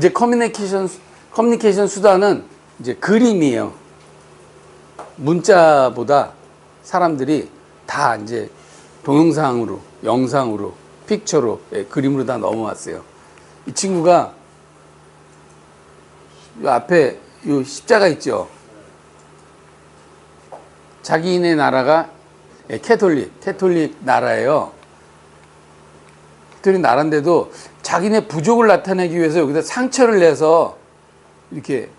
이제 커뮤니케이션 수- 커뮤니케이션 수단은 이제 그림이에요. 문자보다 사람들이 다 이제 동영상으로, 영상으로, 픽처로, 예, 그림으로 다 넘어왔어요. 이 친구가 이 앞에 이 십자가 있죠. 자기네 나라가 예, 캐톨릭, 캐톨릭 나라예요. 캐톨릭 나라인데도 자기네 부족을 나타내기 위해서 여기다 상처를 내서 이렇게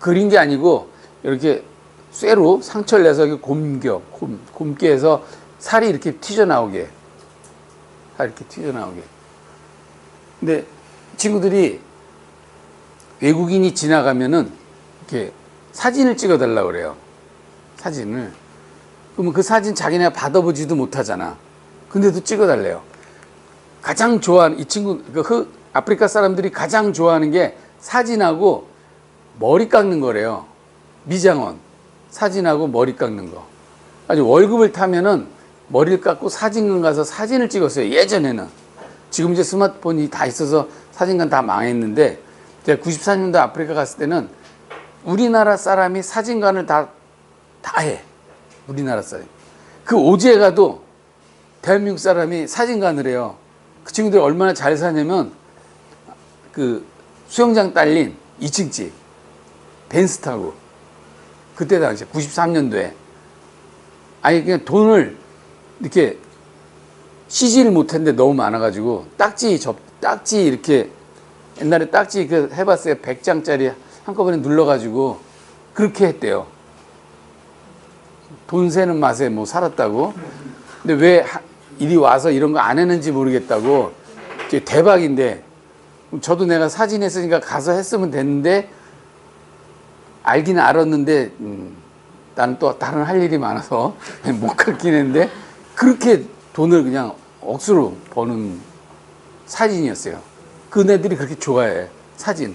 그린 게 아니고 이렇게 쇠로 상처를 내서 이렇게 곰겨, 곰, 곰게 해서 살이 이렇게 튀어나오게. 살이 이렇게 튀어나오게. 근데 친구들이 외국인이 지나가면은 이렇게 사진을 찍어 달라고 그래요. 사진을. 그러면 그 사진 자기네가 받아보지도 못하잖아. 근데도 찍어 달래요. 가장 좋아하는, 이 친구, 그 흑- 아프리카 사람들이 가장 좋아하는 게 사진하고 머리 깎는 거래요. 미장원. 사진하고 머리 깎는 거. 아주 월급을 타면은 머리를 깎고 사진관 가서 사진을 찍었어요. 예전에는. 지금 이제 스마트폰이 다 있어서 사진관 다 망했는데 제가 94년도 아프리카 갔을 때는 우리나라 사람이 사진관을 다, 다 해. 우리나라 사람. 그 오지에 가도 대한민국 사람이 사진관을 해요. 그 친구들이 얼마나 잘 사냐면 그 수영장 딸린 2층 집 벤스 타고. 그때 당시에 93년도에. 아니 그냥 돈을 이렇게 쉬지를 못했는데 너무 많아가지고 딱지 접 딱지 이렇게 옛날에 딱지 그 해봤어요. 100장짜리 한꺼번에 눌러가지고 그렇게 했대요. 돈 세는 맛에 뭐 살았다고. 근데 왜 하- 이리 와서 이런 거 안 했는지 모르겠다고 대박인데 저도 내가 사진 했으니까 가서 했으면 됐는데 알기는 알았는데 음, 나는 또 다른 할 일이 많아서 못 갔긴 했는데 그렇게 돈을 그냥 억수로 버는 사진이었어요. 그네들이 그렇게 좋아해 사진.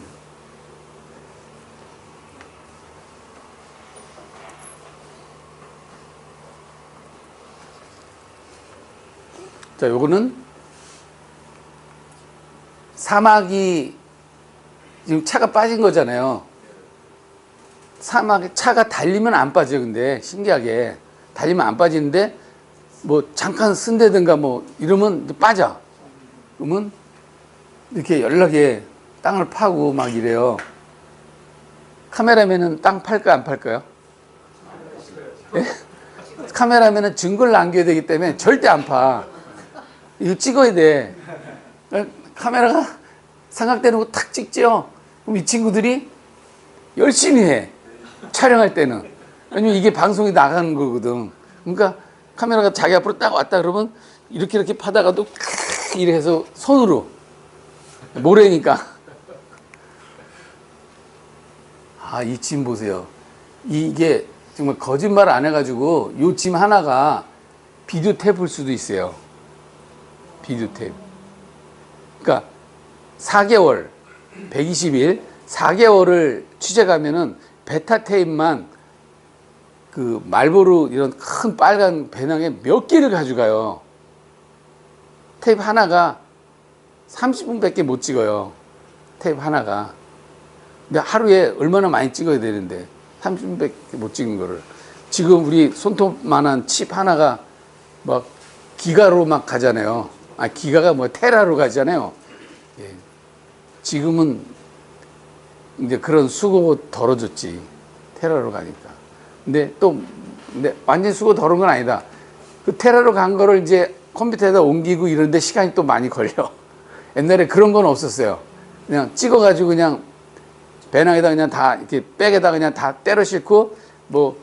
자, 요거는 사막이 지금 차가 빠진 거잖아요. 사막에 차가 달리면 안 빠져요. 근데 신기하게 달리면 안 빠지는데 뭐 잠깐 쓴다든가 뭐 이러면 빠져. 그러면 이렇게 연락에 땅을 파고 막 이래요. 카메라맨은 땅 팔까 안 팔까요? 예? 카메라맨은 증거를 남겨야 되기 때문에 절대 안 파. 이거 찍어야 돼. 카메라가 삼각대는 거탁 찍죠. 그럼 이 친구들이 열심히 해. 촬영할 때는. 왜냐면 이게 방송에 나가는 거거든. 그러니까 카메라가 자기 앞으로 딱 왔다 그러면 이렇게 이렇게 파다가도 이래 해서 손으로. 모래니까. 아, 이짐 보세요. 이게 정말 거짓말 안 해가지고 요짐 하나가 비디오 탭일 수도 있어요. 비디오 탭. 그러니까 4개월, 120일, 4개월을 취재 가면은 베타 테ip만 그 말보로 이런 큰 빨간 배낭에 몇 개를 가져가요. 테이프 하나가 30분밖에 못 찍어요. 테이프 하나가. 근데 하루에 얼마나 많이 찍어야 되는데 30분밖에 못 찍은 거를 지금 우리 손톱만한 칩 하나가 막 기가로 막 가잖아요. 아 기가가 뭐 테라로 가잖아요. 예. 지금은 이제 그런 수고 덜어졌지 테라로 가니까. 근데 또 근데 완전 수고 덜은 건 아니다. 그 테라로 간 거를 이제 컴퓨터에다 옮기고 이런데 시간이 또 많이 걸려. 옛날에 그런 건 없었어요. 그냥 찍어가지고 그냥 배낭에다 그냥 다 이렇게 백에다 그냥 다 때려 싣고 뭐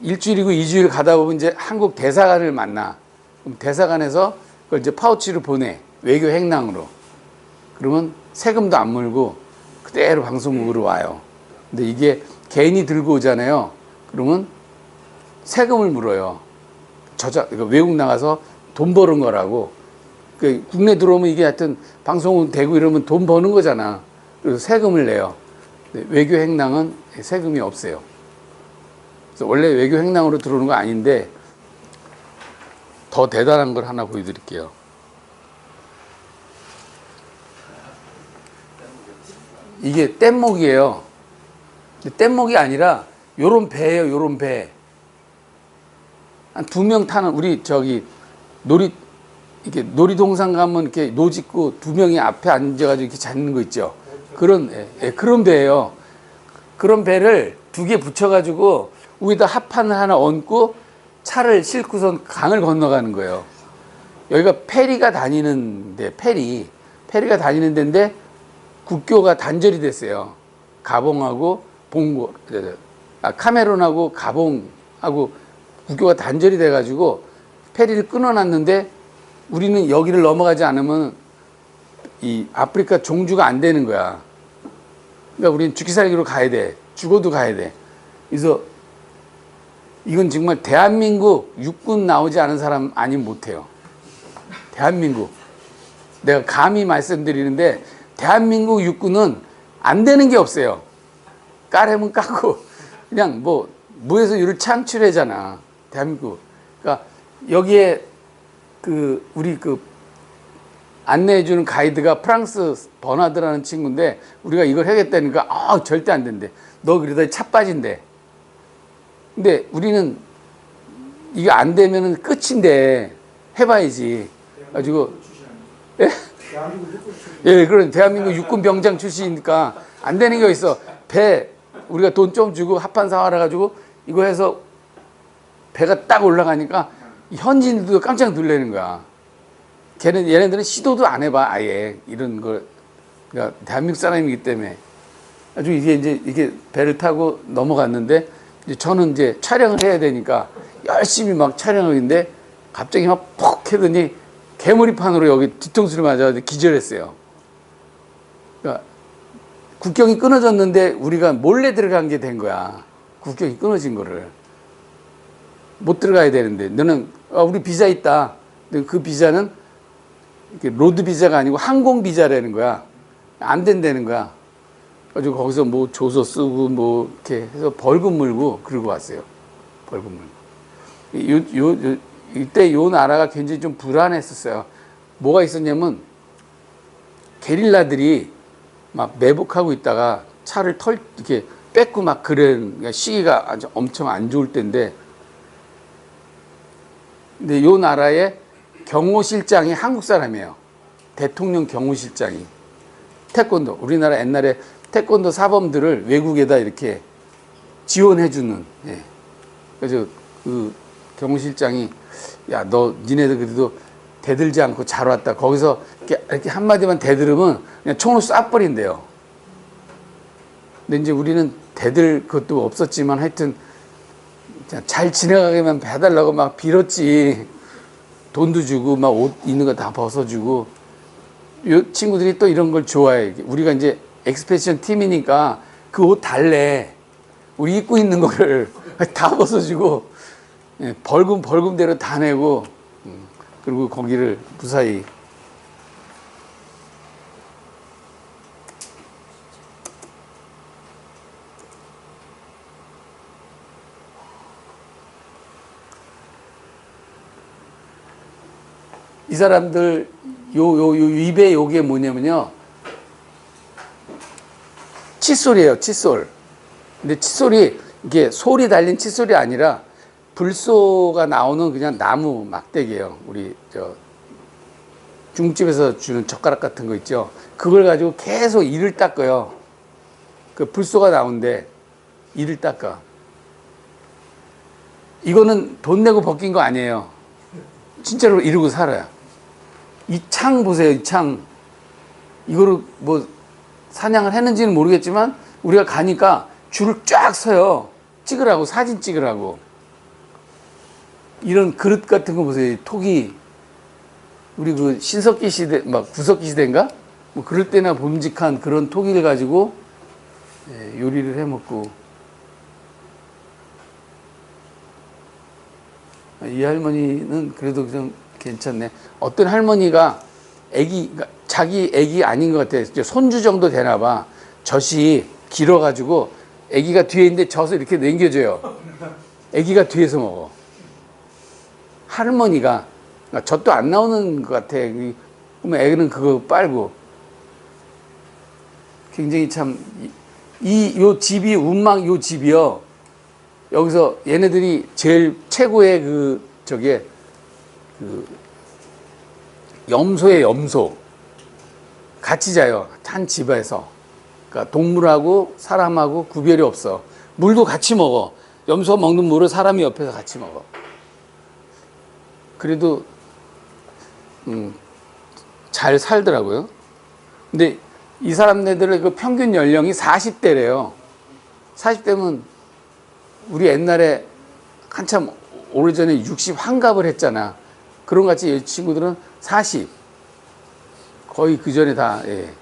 일주일이고 이주일 가다 보면 이제 한국 대사관을 만나. 그럼 대사관에서 그걸 이제 파우치로 보내. 외교 행랑으로. 그러면 세금도 안 물고 그대로 방송국으로 와요. 근데 이게 개인이 들고 오잖아요. 그러면 세금을 물어요. 저자, 그러니까 외국 나가서 돈 버는 거라고. 그 국내 들어오면 이게 하여튼 방송국 되고 이러면 돈 버는 거잖아. 그래서 세금을 내요. 외교 행랑은 세금이 없어요. 그래서 원래 외교 행랑으로 들어오는 거 아닌데 더 대단한 걸 하나 보여드릴게요. 이게 뗏목이에요. 뗏목이 아니라 요런 배예요. 요런 배. 한 두 명 타는 우리 저기 놀이 이렇게 놀이동산 가면 이렇게 노 짓고 두 명이 앞에 앉아가지고 이렇게 잡는 거 있죠. 그런 예, 예, 그런 배예요. 그런 배를 두 개 붙여가지고 위에다 합판을 하나 얹고 차를 싣고선 강을 건너가는 거예요. 여기가 페리가 다니는데 페리 페리가 다니는 데인데 국교가 단절이 됐어요. 가봉하고 봉고 아 카메론하고 가봉하고 국교가 단절이 돼가지고 페리를 끊어놨는데 우리는 여기를 넘어가지 않으면 이 아프리카 종주가 안 되는 거야. 그러니까 우리는 죽기 살기로 가야 돼. 죽어도 가야 돼. 그래서 이건 정말 대한민국 육군 나오지 않은 사람 아니면 못해요. 대한민국. 내가 감히 말씀드리는데 대한민국 육군은 안 되는 게 없어요. 까려면 까고 그냥 뭐 무에서 유를 창출하잖아. 대한민국. 그러니까 여기에 그 우리 그 안내해 주는 가이드가 프랑스 버나드라는 친구인데 우리가 이걸 해야겠다니까 아 절대 안 된대. 너 그러다 차 빠진대. 근데 우리는 이게 안 되면은 끝인데 해봐야지. 가지고 예? 예, 그런 대한민국 육군 병장 출신이니까 안 되는 게 있어. 배 우리가 돈 좀 주고 합판 사와라 가지고 이거 해서 배가 딱 올라가니까 현지인들도 깜짝 놀라는 거야. 걔는 얘네들은 시도도 안 해봐 아예 이런 걸. 그러니까 대한민국 사람이기 때문에 아주 이게 이제 이게 배를 타고 넘어갔는데 이제 저는 이제 촬영을 해야 되니까 열심히 막 촬영을 했는데 갑자기 막퍽 해더니 개머리판으로 여기 뒤통수를 맞아 기절했어요. 그러니까 국경이 끊어졌는데 우리가 몰래 들어간 게 된 거야. 국경이 끊어진 거를. 못 들어가야 되는데 너는 아, 우리 비자 있다. 그 비자는 로드 비자가 아니고 항공 비자라는 거야. 안 된다는 거야. 가지고 거기서 뭐 조서 쓰고 뭐 이렇게 해서 벌금 물고 그러고 왔어요. 벌금 물고. 요, 요, 요, 이때 요 나라가 굉장히 좀 불안했었어요. 뭐가 있었냐면 게릴라들이 막 매복하고 있다가 차를 털 이렇게 뺏고 막 그런 그러니까 시기가 아주 엄청 안 좋을 때인데 근데 요 나라의 경호실장이 한국 사람이에요. 대통령 경호실장이 태권도 우리나라 옛날에 태권도 사범들을 외국에다 이렇게 지원해주는 예. 그래서 그 경호실장이 야 너 니네들 그래도 대들지 않고 잘 왔다. 거기서 이렇게, 이렇게 한마디만 대들으면 그냥 총으로 쏴버린대요. 근데 이제 우리는 대들 것도 없었지만 하여튼 잘 지나가게만 해달라고 막 빌었지. 돈도 주고 막 옷 있는 거 다 벗어주고. 요 친구들이 또 이런 걸 좋아해. 우리가 이제 엑스페디션 팀이니까 그 옷 달래. 우리 입고 있는 거를 다 벗어주고 예, 벌금 벌금대로 다 내고 음, 그리고 거기를 무사히. 이 사람들 요 요 요 입에 요게 뭐냐면요 칫솔이에요 칫솔. 근데 칫솔이 이게 솔이 달린 칫솔이 아니라 불소가 나오는 그냥 나무 막대기예요. 우리 저 중국집에서 주는 젓가락 같은 거 있죠? 그걸 가지고 계속 이를 닦아요. 그 불소가 나오는데 이를 닦아. 이거는 돈 내고 벗긴 거 아니에요. 진짜로 이러고 살아요. 이 창 보세요, 이 창. 이거를 뭐 사냥을 했는지는 모르겠지만 우리가 가니까 줄을 쫙 서요. 찍으라고, 사진 찍으라고. 이런 그릇 같은 거 보세요. 이 톡이. 우리 그 신석기 시대, 막 구석기 시대인가? 뭐 그럴 때나 봄직한 그런 토기를 가지고 예, 요리를 해 먹고. 이 할머니는 그래도 좀 괜찮네. 어떤 할머니가 애기, 그러니까 자기 애기 아닌 것 같아. 이제 손주 정도 되나 봐. 젖이 길어가지고 애기가 뒤에 있는데 젖을 이렇게 남겨줘요. 애기가 뒤에서 먹어. 할머니가 그러니까 젖도 안 나오는 것 같아. 그러면 애는 그거 빨고 굉장히 참 이 요 집이 운막 요 집이요. 여기서 얘네들이 제일 최고의 그 저게 그 염소의 염소. 같이 자요. 한 집에서. 그러니까 동물하고 사람하고 구별이 없어. 물도 같이 먹어. 염소 먹는 물을 사람이 옆에서 같이 먹어. 그래도 음, 잘 살더라고요. 근데 이 사람네들의 그 평균 연령이 40대래요. 40대면 우리 옛날에 한참 오래전에 60 환갑을 했잖아. 그런 것 같이 이 친구들은 40. 거의 그 전에 다, 예.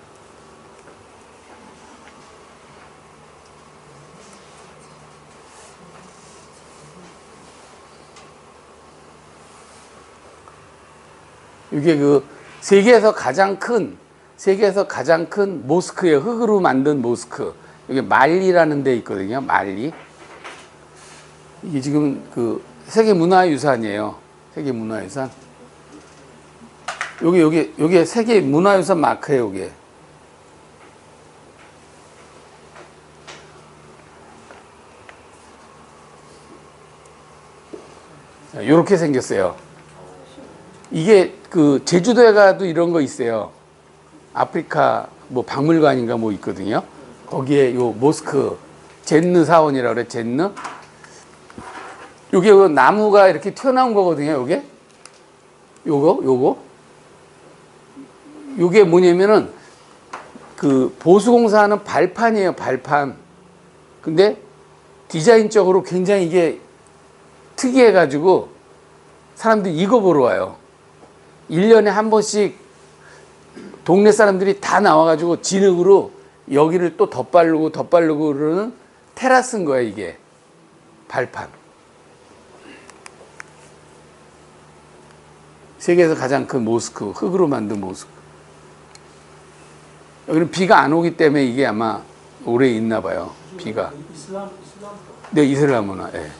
이게 그 세계에서 가장 큰, 세계에서 가장 큰 모스크예요. 흙으로 만든 모스크. 이게 말리라는 데 있거든요. 말리. 이게 지금 그 세계 문화유산이에요. 세계 문화유산. 여기 여기 여기 세계 문화유산 마크예요. 여기. 이렇게 생겼어요. 이게 그 제주도에 가도 이런 거 있어요. 아프리카 뭐 박물관인가 뭐 있거든요. 거기에 요 모스크 젠느 사원이라고 그래. 젠느. 요게 요 나무가 이렇게 튀어나온 거거든요, 요게. 요거, 요거. 요게 뭐냐면은 그 보수공사하는 발판이에요, 발판. 근데 디자인적으로 굉장히 이게 특이해가지고 사람들이 이거 보러 와요. 1년에 한 번씩 동네 사람들이 다 나와가지고 진흙으로 여기를 또 덧바르고 덧바르고 그러는 테라스인 거야, 이게. 발판. 세계에서 가장 큰 모스크, 흙으로 만든 모스크. 여기는 비가 안 오기 때문에 이게 아마 오래 있나 봐요. 비가. 이슬람 이슬람 네, 이슬람 문화. 예.